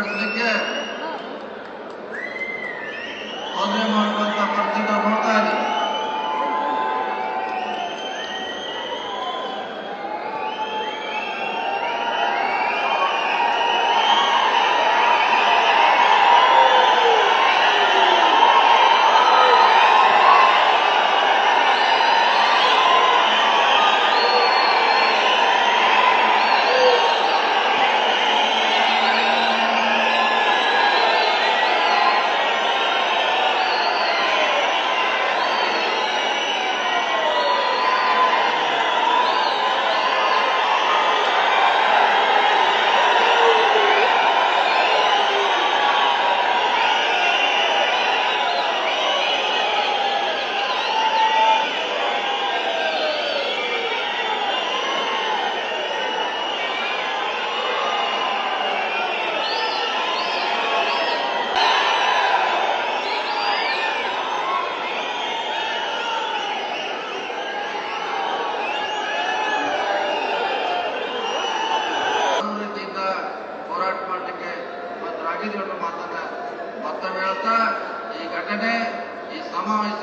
Öncelikle Adem Arkadaşlar ಈ ಸಮಾವೇಶ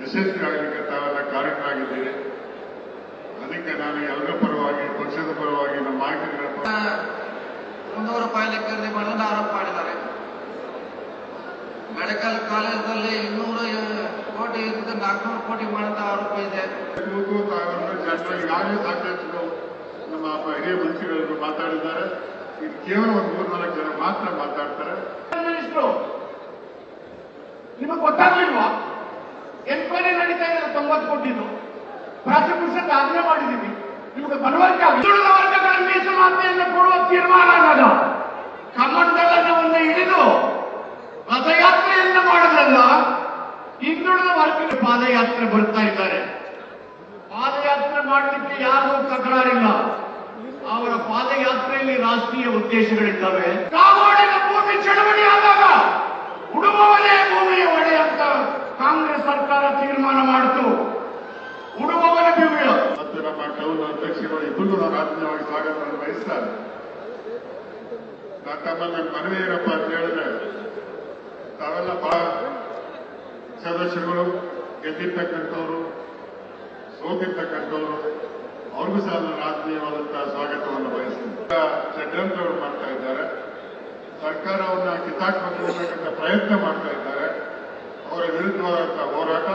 ಯಶಸ್ವಿ ಆಗಲಿಕ್ಕೆ ತಾವೆಲ್ಲ ಕಾರಣರಾಗಿದ್ದೀರಿ ಅದಕ್ಕೆ ನಾನು ಎಲ್ಲರ ಪರವಾಗಿ ಪಕ್ಷದ ಪರವಾಗಿ ನಮ್ಮ ನಾಯಕರ ಮುನ್ನೂರು ರೂಪಾಯಿ ಖರೀದಿ ಮಾಡೋದು ಆರೋಪ ಮಾಡಿದ್ದಾರೆ. ಮೆಡಿಕಲ್ ಕಾಲೇಜಲ್ಲಿ ಇನ್ನೂರು ಕೋಟಿ ಇದ್ದ ನಾಲ್ಕುನೂರು ಕೋಟಿ ಮಾಡಿದ ಆರೋಪ ಇದೆ. ಇವತ್ತು ತಾವೆಲ್ಲ ಜನರು ಈಗಾಗಲೇ ಸಾಕಷ್ಟು ನಮ್ಮ ಹಿರಿಯ ಮಂತ್ರಿಗಳು ಮಾತಾಡಿದ್ದಾರೆ. ಇದು ಕೇವಲ ಒಂದು ಮೂರ್ನಾಲ್ಕು ಜನ ಮಾತ್ರ ಮಾತಾಡ್ತಾರೆ. ಮಿನಿಸ್ಟ್ರು ನಿಮಗೆ ಗೊತ್ತಾಗ್ಲಿಲ್ವಾ? ಎನ್ಕ್ವೈರಿ ನಡೀತಾ ಇದೆ ತೊಂಬತ್ತು ಕೊಟ್ಟಿದ್ದು ಪ್ರಾಸಿಕ್ಯೂಷನ್ ಆಜ್ಞೆ ಮಾಡಿದೀವಿ. ನಿಮಗೆ ಮನವರಿಕೆ ಆಗಿದೆ ಹಿಂದುಳಿದ ವರ್ಗಗಳ ಮೀಸಲಾತಿಯನ್ನು ಕೊಡುವ ತೀರ್ಮಾನ ಅನ್ನೋದು ಕಮಂಡಲವನ್ನು ಹಿಡಿದು ಪದಯಾತ್ರೆಯನ್ನು ಮಾಡೋದಲ್ಲ ಹಿಂದುಳಿದ ವರ್ಗದ ಪಾದಯಾತ್ರೆ ಬರ್ತಾ ಇದ್ದಾರೆ. ಪಾದಯಾತ್ರೆ ಮಾಡಲಿಕ್ಕೆ ಯಾರು ತಕರಾರಿಲ್ಲ. ಅವರ ಪಾದಯಾತ್ರೆಯಲ್ಲಿ ರಾಷ್ಟ್ರೀಯ ಉದ್ದೇಶಗಳಿದ್ದಾವೆ. ಕಾಗೋಡಿನ ಭೂಮಿ ಚಳವಳಿ ಆದಾಗ ಉಡುವವನೇ ಭೂಮಿಯ ಒಡೆ ಅಂತ ಕಾಂಗ್ರೆಸ್ ಸರ್ಕಾರ ತೀರ್ಮಾನ ಮಾಡಿತು. ಉಡುವವನ ಭೂಮಿಯ ಮತ್ತು ನಮ್ಮ ಟೌನ್ ಅಧ್ಯಕ್ಷರು ಇಬ್ಬರು ನಾನು ಆತ್ಮೀಯವಾಗಿ ಸ್ವಾಗತವನ್ನು ಬಯಸ್ತಾರೆ. ತಮ್ಮಲ್ಲಿ ನನ್ನ ಮನವಿ ಏನಪ್ಪ ಅಂತ ಹೇಳಿದ್ರೆ, ತಾವೆಲ್ಲ ಬಹಳ ಸದಸ್ಯರುಗಳು, ಗೆದ್ದಿರ್ತಕ್ಕಂಥವ್ರು, ಸೋತಿರ್ತಕ್ಕಂಥವ್ರು ಅವ್ರಿಗೂ ಸಹ ನಾನು ಆತ್ಮೀಯವಾದಂತಹ ಸ್ವಾಗತವನ್ನು ಬಯಸ್ತೀನಿ ಅವರು ಮಾಡ್ತಾ ಇದ್ದಾರೆ. ಸರ್ಕಾರವನ್ನು ಅನ್ನತಕ್ಕಂಥ ಪ್ರಯತ್ನ ಮಾಡ್ತಾ ಇದ್ದಾರೆ. ಅವರ ವಿರುದ್ಧವಾದಂತಹ ಹೋರಾಟ.